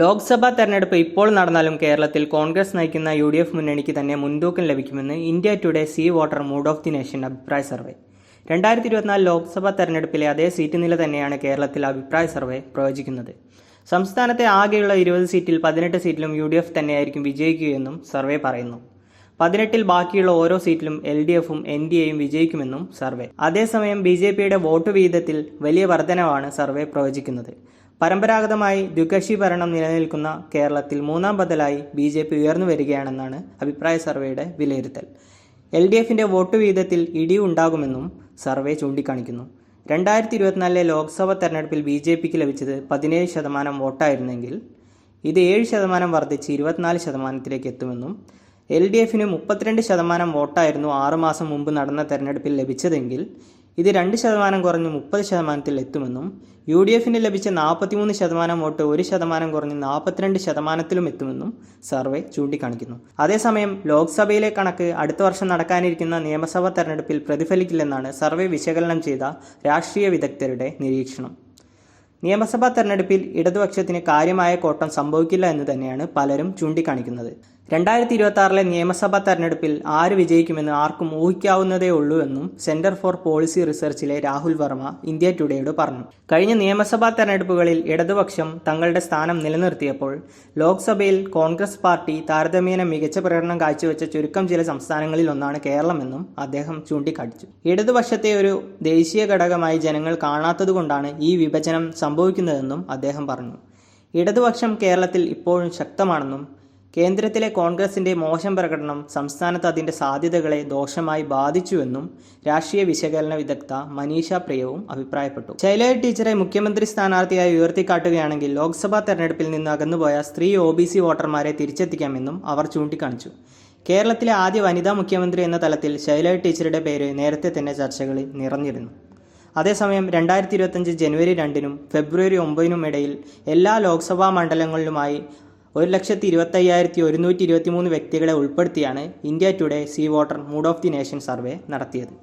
ലോക്സഭാ തെരഞ്ഞെടുപ്പ് ഇപ്പോൾ നടന്നാലും കേരളത്തിൽ കോൺഗ്രസ് നയിക്കുന്ന യു ഡി എഫ് മുന്നണിക്ക് തന്നെ മുൻതൂക്കം ലഭിക്കുമെന്ന് India Today C voter mood of the nation അഭിപ്രായ സർവേ. രണ്ടായിരത്തി ഇരുപത്തിനാല് ലോക്സഭാ തെരഞ്ഞെടുപ്പിലെ അതേ സീറ്റ് നില തന്നെയാണ് കേരളത്തിൽ അഭിപ്രായ സർവേ പ്രവചിക്കുന്നത്. സംസ്ഥാനത്തെ ആകെയുള്ള ഇരുപത് സീറ്റിൽ പതിനെട്ട് സീറ്റിലും യു ഡി എഫ് തന്നെയായിരിക്കും വിജയിക്കുകയെന്നും സർവേ പറയുന്നു. പതിനെട്ടിൽ ബാക്കിയുള്ള ഓരോ സീറ്റിലും എൽ ഡി എഫും എൻ ഡി എയും വിജയിക്കുമെന്നും സർവേ. അതേസമയം ബി ജെ പിയുടെ വോട്ട് വിഹിതത്തിൽ വലിയ വർധനവാണ് സർവേ പ്രവചിക്കുന്നത്. പരമ്പരാഗതമായി ദ്വികക്ഷി ഭരണം നിലനിൽക്കുന്ന കേരളത്തിൽ മൂന്നാം ബദലായി ബി ജെ പി ഉയർന്നു വരികയാണെന്നാണ് അഭിപ്രായ സർവേയുടെ വിലയിരുത്തൽ. എൽ ഡി എഫിന്റെ വോട്ട് വിഹിതത്തിൽ ഇടിവുണ്ടാകുമെന്നും സർവേ ചൂണ്ടിക്കാണിക്കുന്നു. രണ്ടായിരത്തി ഇരുപത്തിനാലിലെ ലോക്സഭാ തെരഞ്ഞെടുപ്പിൽ ബി ജെ പിക്ക് ലഭിച്ചത് പതിനേഴ് ശതമാനം വോട്ടായിരുന്നെങ്കിൽ ഇത് ഏഴ് ശതമാനം വർദ്ധിച്ച് ഇരുപത്തിനാല് ശതമാനത്തിലേക്ക് എത്തുമെന്നും എൽ ഡി എഫിന് മുപ്പത്തിരണ്ട് ശതമാനം വോട്ടായിരുന്നു ആറുമാസം മുമ്പ് നടന്ന തെരഞ്ഞെടുപ്പിൽ ലഭിച്ചതെങ്കിൽ ഇത് രണ്ട് ശതമാനം കുറഞ്ഞ് മുപ്പത് ശതമാനത്തിൽ എത്തുമെന്നും യു ഡി എഫിന് ലഭിച്ച നാൽപ്പത്തിമൂന്ന് ശതമാനം വോട്ട് ഒരു ശതമാനം കുറഞ്ഞ് നാൽപ്പത്തിരണ്ട് ശതമാനത്തിലും എത്തുമെന്നും സർവേ ചൂണ്ടിക്കാണിക്കുന്നു. അതേസമയം ലോക്സഭയിലെ കണക്ക് അടുത്ത വർഷം നടക്കാനിരിക്കുന്ന നിയമസഭാ തെരഞ്ഞെടുപ്പിൽ പ്രതിഫലിക്കില്ലെന്നാണ് സർവേ വിശകലനം ചെയ്ത രാഷ്ട്രീയ വിദഗ്ധരുടെ നിരീക്ഷണം. നിയമസഭാ തെരഞ്ഞെടുപ്പിൽ ഇടതുപക്ഷത്തിന് കാര്യമായ കോട്ടം സംഭവിക്കില്ല എന്ന് തന്നെയാണ് പലരും ചൂണ്ടിക്കാണിക്കുന്നത്. രണ്ടായിരത്തി ഇരുപത്തി ആറിലെ നിയമസഭാ തെരഞ്ഞെടുപ്പിൽ ആര് വിജയിക്കുമെന്ന് ആർക്കും ഊഹിക്കാവുന്നതേ ഉള്ളൂ എന്നും സെന്റർ ഫോർ പോളിസി റിസർച്ചിലെ രാഹുൽ വർമ്മ ഇന്ത്യ ടുഡേയോട് പറഞ്ഞു. കഴിഞ്ഞ നിയമസഭാ തെരഞ്ഞെടുപ്പുകളിൽ ഇടതുപക്ഷം തങ്ങളുടെ സ്ഥാനം നിലനിർത്തിയപ്പോൾ ലോക്സഭയിൽ കോൺഗ്രസ് പാർട്ടി താരതമ്യേന മികച്ച പ്രകടനം കാഴ്ചവെച്ച ചുരുക്കം ചില സംസ്ഥാനങ്ങളിൽ ഒന്നാണ് കേരളമെന്നും അദ്ദേഹം ചൂണ്ടിക്കാട്ടിച്ചു. ഇടതുപക്ഷത്തെ ഒരു ദേശീയ ഘടകമായി ജനങ്ങൾ കാണാത്തതുകൊണ്ടാണ് ഈ വിഭജനം സംഭവിക്കുന്നതെന്നും അദ്ദേഹം പറഞ്ഞു. ഇടതുപക്ഷം കേരളത്തിൽ ഇപ്പോഴും ശക്തമാണെന്നും കേന്ദ്രത്തിലെ കോൺഗ്രസിന്റെ മോശം പ്രകടനം സംസ്ഥാനത്ത് അതിന്റെ സാധ്യതകളെ ദോഷമായി ബാധിച്ചുവെന്നും രാഷ്ട്രീയ വിശകലന വിദഗ്ധ മനീഷ പ്രിയവും അഭിപ്രായപ്പെട്ടു. ശൈലജ ടീച്ചറെ മുഖ്യമന്ത്രി സ്ഥാനാർത്ഥിയായി ഉയർത്തിക്കാട്ടുകയാണെങ്കിൽ ലോക്സഭാ തെരഞ്ഞെടുപ്പിൽ നിന്ന് അകന്നുപോയ സ്ത്രീ ഒ ബി സി വോട്ടർമാരെ തിരിച്ചെത്തിക്കാമെന്നും അവർ ചൂണ്ടിക്കാണിച്ചു. കേരളത്തിലെ ആദ്യ വനിതാ മുഖ്യമന്ത്രി എന്ന തലത്തിൽ ശൈലജ ടീച്ചറുടെ പേര് നേരത്തെ തന്നെ ചർച്ചകളിൽ നിറഞ്ഞിരുന്നു. അതേസമയം രണ്ടായിരത്തി ഇരുപത്തഞ്ച് ജനുവരി രണ്ടിനും ഫെബ്രുവരി ഒമ്പതിനും ഇടയിൽ എല്ലാ ലോക്സഭാ മണ്ഡലങ്ങളിലുമായി ഒരു ലക്ഷത്തി ഇരുപത്തയ്യായിരത്തി ഒരുന്നൂറ്റി ഇരുപത്തി മൂന്ന് വ്യക്തികളെ ഉൾപ്പെടുത്തിയാണ് India Today C voter mood of the nation survey നടത്തിയത്.